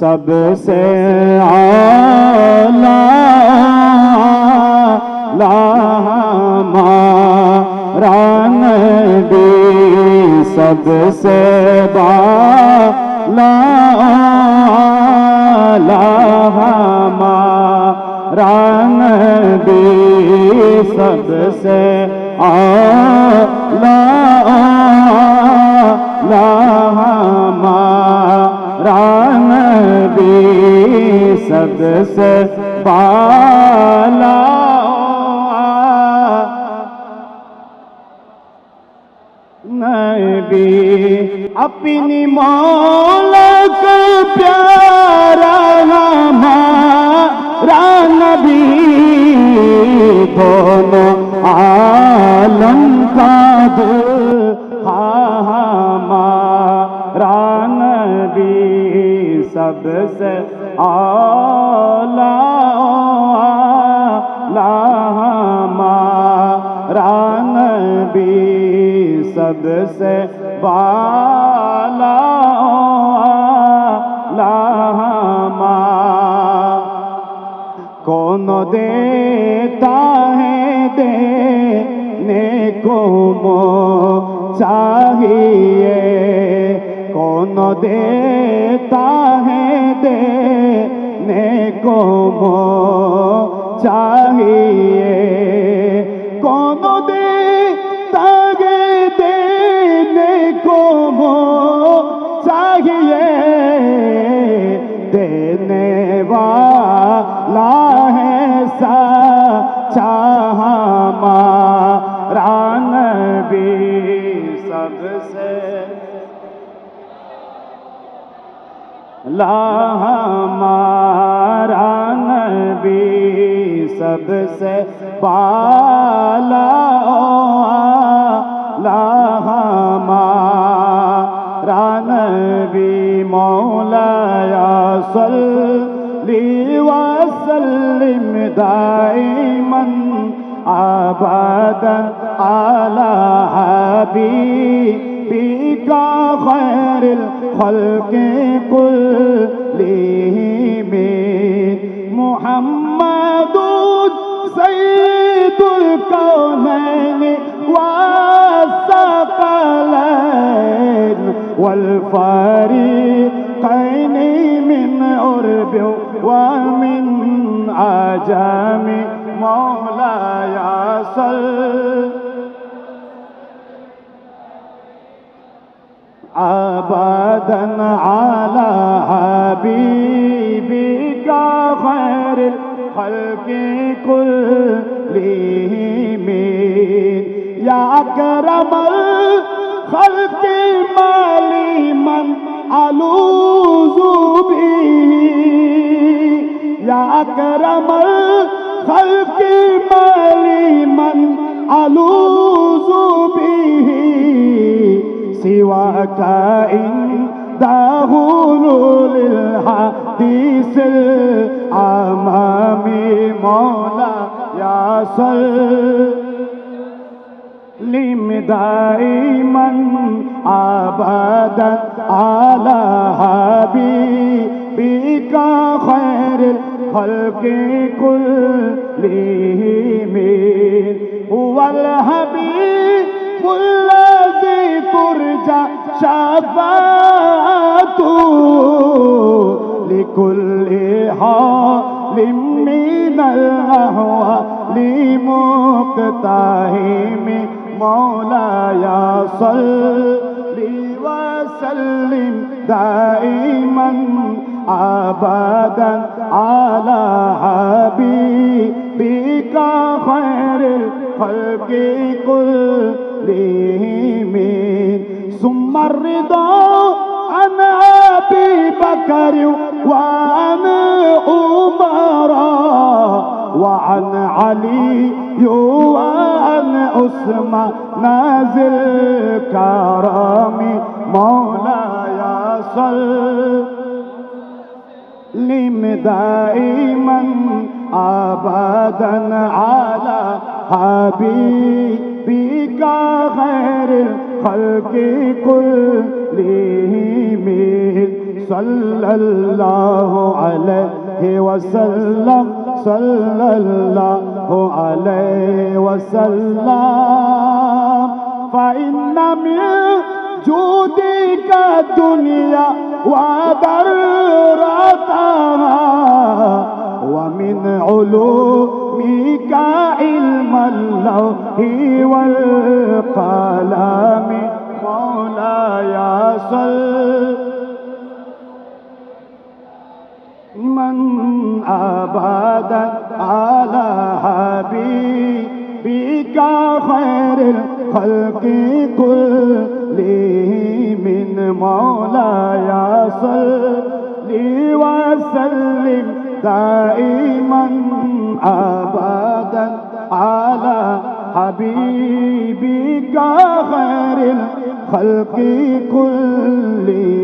سب سے آلہ ہمارا نبی سب سے بالا ہمارا نبی سب سے آلہ لا سب سے بالا۔ نبی، اپنی مولا کا پیارا ہمارا نبی۔ دونوں عالم کا دل ہاں ہاں ہمارا نبی۔ سب سے نبی سب سے بالا لہما کون دیتا ہے دینے کو مو چاہیے؟ کون دیتا ہے دے کو چاہیے کون دے تگے دینے کو چاہیے دینے والا ہے سا چاہاں ران بھی سب سے ماں سب سے پالا ہمارا نبی مولا یا صلی و سلم دائمن آبادا آلہ حبیبی کا خیر الخلق کل لیہی میں محمد الكونين والثقلين والفريقين من أرب ومن عجم مولاي صل أبدا على حبيبك خير الخلق كلهم. يا أكرم الخلق مالي من ألوذ به. يا أكرم الخلق مالي من ألوذ به. سواك عنده للحديث الأمامي مولا يا صل لم دائما ابدا على حبيبك خير الخلق كلهم هو الحبيب الذي ترجى شفاعته لكل حال من الاهوال مقتحم مولاي صل وسلم دائما ابدا على حبيبك خير الخلق كلهم. ثم الرضا عن أبي بكر وعن عمر. وعن علي وعن عثمان نازل كرم مولاي صل لم دائما أبدا على حبيبك خير الخلق كلهم. صلى الله عليه وسلم صلى الله عليه وسلم. فإن من جودك الدنيا وضرتها ومن علومك علم اللوح والقلم مولاي صل أبدا على حبيبك خير الخلق كلهم مولاي صل وسلم دائما أبدا على حبيبك خير الخلق كلهم